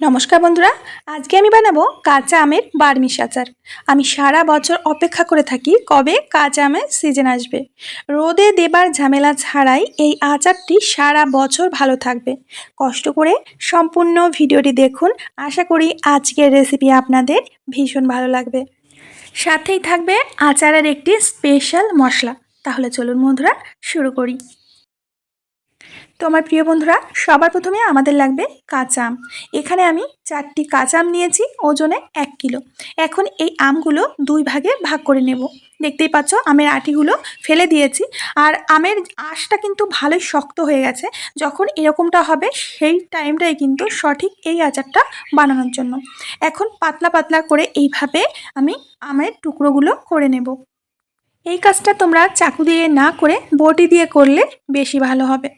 নমস্কার বন্ধুরা, আজকে আমি বানাবো কাঁচা আমের বার্মিশ আচার। আমি সারা বছর অপেক্ষা করে থাকি কবে কাঁচা আমের সিজন আসবে। রোদে দেবার ঝামেলা ছাড়াই এই আচারটি সারা বছর ভালো থাকবে। কষ্ট করে সম্পূর্ণ ভিডিওটি দেখুন। আশা করি আজকের রেসিপি আপনাদের ভীষণ ভালো লাগবে। সাথেই থাকবে আচারের একটি স্পেশাল মশলা। তাহলে চলুন বন্ধুরা, শুরু করি। তো আমার প্রিয় বন্ধুরা, সবার প্রথমে আমাদের লাগবে কাঁচা আম। এখানে আমি চারটি কাঁচা আম নিয়েছি, ওজনে এক কিলো। এখন এই আমগুলো দুই ভাগে ভাগ করে নেব। দেখতেই পাচ্ছ, আমের আটিগুলো ফেলে দিয়েছি। আর আমের আঁশটা কিন্তু ভালোই শক্ত হয়ে গেছে। যখন এরকমটা হবে, সেই টাইমটাই কিন্তু সঠিক এই আচারটা বানানোর জন্য। এখন পাতলা পাতলা করে এইভাবে আমি আমের টুকরোগুলো করে নেব। এই কাজটা তোমরা চাকু দিয়ে না করে বটি দিয়ে করলে বেশি ভালো হবে।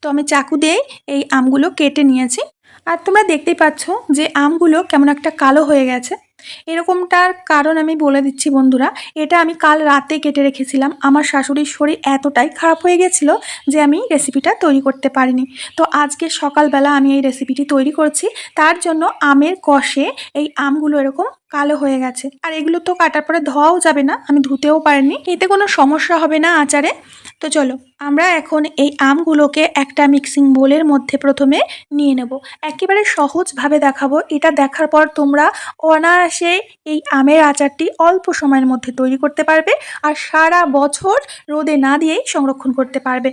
তো আমি চাকু দিয়েই এই আমগুলো কেটে নিয়েছি। আর তোমরা দেখতেই পাচ্ছ যে আমগুলো কেমন একটা কালো হয়ে গেছে। এরকমটার কারণ আমি বলে দিচ্ছি বন্ধুরা, এটা আমি কাল রাতে কেটে রেখেছিলাম। আমার শাশুড়ির শরীর এতটাই খারাপ হয়ে গেছিল যে আমি রেসিপিটা তৈরি করতে পারিনি। তো আজকে সকালবেলা আমি এই রেসিপিটি তৈরি করছি। তার জন্য আমের কষে এই আমগুলো এরকম কালো হয়ে গেছে। আর এগুলো তো কাটার পরে ধোয়াও যাবে না, আমি ধুতেও পারিনি। এতে কোনো সমস্যা হবে না আচারে। তো চলো, আমরা এখন এই আমগুলোকে একটা মিক্সিং বোলের মধ্যে প্রথমে নিয়ে নেব। একেবারে সহজভাবে দেখাবো। এটা দেখার পর তোমরা অনায়াসে এই আমের আচারটি অল্প সময়ের মধ্যে তৈরি করতে পারবে আর সারা বছর রোদে না দিয়েই সংরক্ষণ করতে পারবে।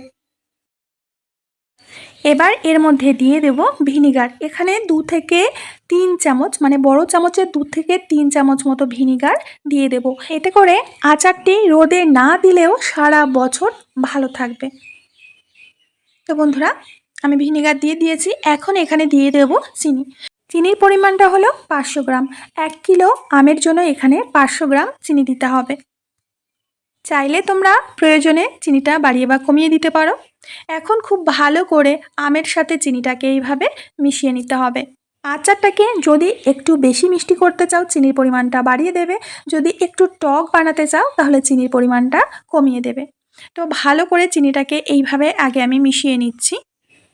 এবার এর মধ্যে দিয়ে দেব ভিনিগার। এখানে দু থেকে তিন চামচ মানে বড় চামচের দু থেকে তিন চামচ মতো ভিনিগার দিয়ে দেব। এতে করে আচারটি রোদে না দিলেও সারা বছর ভালো থাকবে। তো বন্ধুরা, আমি ভিনিগার দিয়ে দিয়েছি। এখন এখানে দিয়ে দেব চিনি। চিনির পরিমাণটা হলো পাঁচশো গ্রাম। এক কিলো আমের জন্য এখানে পাঁচশো গ্রাম চিনি দিতে হবে। চাইলে তোমরা প্রয়োজনে চিনিটা বাড়িয়ে বা কমিয়ে দিতে পারো। এখন খুব ভালো করে আমের সাথে চিনিটাকে এইভাবে মিশিয়ে নিতে হবে। আচারটাকে যদি একটু বেশি মিষ্টি করতে চাও, চিনির পরিমাণটা বাড়িয়ে দেবে। যদি একটু টক বানাতে চাও, তাহলে চিনির পরিমাণটা কমিয়ে দেবে। তো ভালো করে চিনিটাকে এইভাবে আগে আমি মিশিয়ে নিচ্ছি।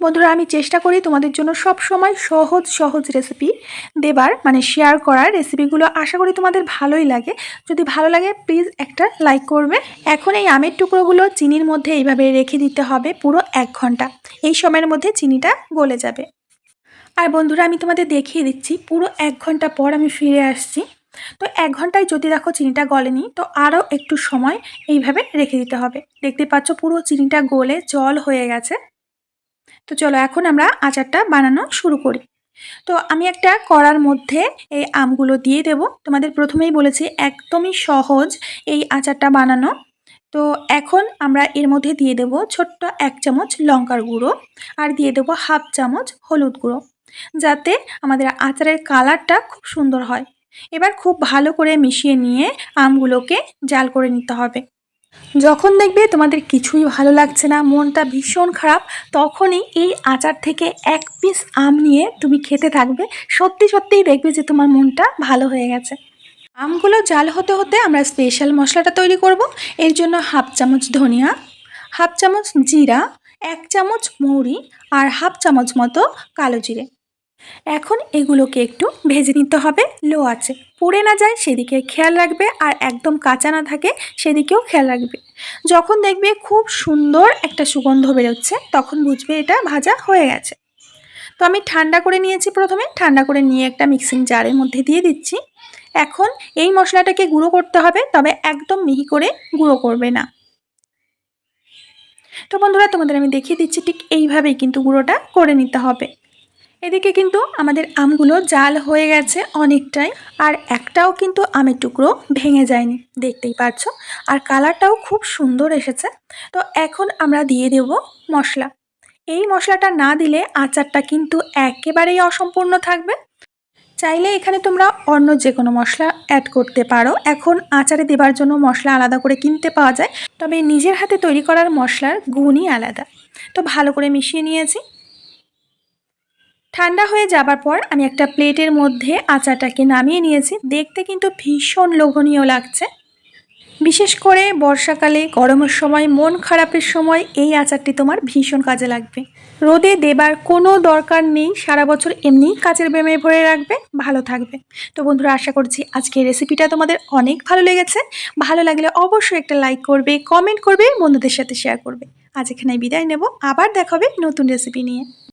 বন্ধুরা, আমি চেষ্টা করি তোমাদের জন্য সব সময় সহজ সহজ রেসিপি দেবার মানে শেয়ার করার রেসিপিগুলো আশা করি তোমাদের ভালোই লাগে। যদি ভালো লাগে প্লিজ একটা লাইক করবে। এখন এই আমের টুকরোগুলো চিনির মধ্যে এইভাবে রেখে দিতে হবে পুরো এক ঘণ্টা। এই সময়ের মধ্যে চিনিটা গলে যাবে। আর বন্ধুরা, আমি তোমাদের দেখিয়ে দিচ্ছি, পুরো এক ঘণ্টা পর আমি ফিরে আসছি। তো এক ঘন্টায় যদি দেখো চিনিটা গলেনি, তো আরও একটু সময় এইভাবে রেখে দিতে হবে। দেখতে পাচ্ছ পুরো চিনিটা গলে জল হয়ে গেছে। তো চলো এখন আমরা আচারটা বানানো শুরু করি। তো আমি একটা কড়ার মধ্যে এই আমগুলো দিয়ে দেব। তোমাদের প্রথমেই বলেছি একদমই সহজ এই আচারটা বানানো। তো এখন আমরা এর মধ্যে দিয়ে দেব ছোট্ট এক চামচ লঙ্কার গুঁড়ো আর দিয়ে দেবো হাফ চামচ হলুদ গুঁড়ো যাতে আমাদের আচারের কালারটা খুব সুন্দর হয়। এবার খুব ভালো করে মিশিয়ে নিয়ে আমগুলোকে জাল করে নিতে হবে। যখন দেখবে তোমাদের কিছুই ভালো লাগছে না, মনটা ভীষণ খারাপ, তখনই এই আচার থেকে এক পিস আম নিয়ে তুমি খেতে থাকবে। সত্যি সত্যিই দেখবে যে তোমার মনটা ভালো হয়ে গেছে। আমগুলো জাল হতে হতে আমরা স্পেশাল মশলাটা তৈরি করব। এর জন্য হাফ চামচ ধনিয়া, হাফ চামচ জিরা, এক চামচ মৌরি আর হাফ চামচ মতো কালো জিরে। এখন এগুলোকে একটু ভেজে নিতে হবে। লো আছে পুড়ে না যায় সেদিকে খেয়াল রাখবে আর একদম কাঁচা না থাকে সেদিকেও খেয়াল রাখবে। যখন দেখবে খুব সুন্দর একটা সুগন্ধ বেরোচ্ছে, তখন বুঝবে এটা ভাজা হয়ে গেছে। তো আমি ঠান্ডা করে নিয়েছি প্রথমে, ঠান্ডা করে নিয়ে একটা মিক্সিং জারের মধ্যে দিয়ে দিচ্ছি। এখন এই মশলাটাকে গুঁড়ো করতে হবে, তবে একদম মিহি করে গুঁড়ো করবে না। তো বন্ধুরা, তোমাদের আমি দেখিয়ে দিচ্ছি ঠিক এইভাবেই কিন্তু গুঁড়োটা করে নিতে হবে। এদিকে কিন্তু আমাদের আমগুলো জাল হয়ে গেছে অনেকটাই, আর একটাও কিন্তু আমের টুকরো ভেঙে যায়নি, দেখতেই পাচ্ছ আর কালারটাও খুব সুন্দর এসেছে। তো এখন আমরা দিয়ে দেব মশলা। এই মশলাটা না দিলে আচারটা কিন্তু একেবারেই অসম্পূর্ণ থাকবে। চাইলে এখানে তোমরা অন্য যে কোনো মশলা অ্যাড করতে পারো। এখন আচারে দেবার জন্য মশলা আলাদা করে কিনতে পাওয়া যায়, তবে নিজের হাতে তৈরি করার মশলার গুণই আলাদা। তো ভালো করে মিশিয়ে নিয়েছি। ঠান্ডা হয়ে যাবার পর আমি একটা প্লেটের মধ্যে আচারটাকে নামিয়ে নিয়েছি। দেখতে কিন্তু ভীষণ লোভনীয় লাগছে। বিশেষ করে বর্ষাকালে, গরমের সময়, মন খারাপের সময় এই আচারটি তোমার ভীষণ কাজে লাগবে। রোদে দেবার কোনো দরকার নেই, সারা বছর এমনিই কাচের বেমে ভরে রাখবে, ভালো থাকবে। তো বন্ধুরা, আশা করছি আজকের রেসিপিটা তোমাদের অনেক ভালো লেগেছে। ভালো লাগলে অবশ্যই একটা লাইক করবে, কমেন্ট করবে, বন্ধুদের সাথে শেয়ার করবে। আজ এখানে বিদায় নেব, আবার দেখাবে নতুন রেসিপি নিয়ে।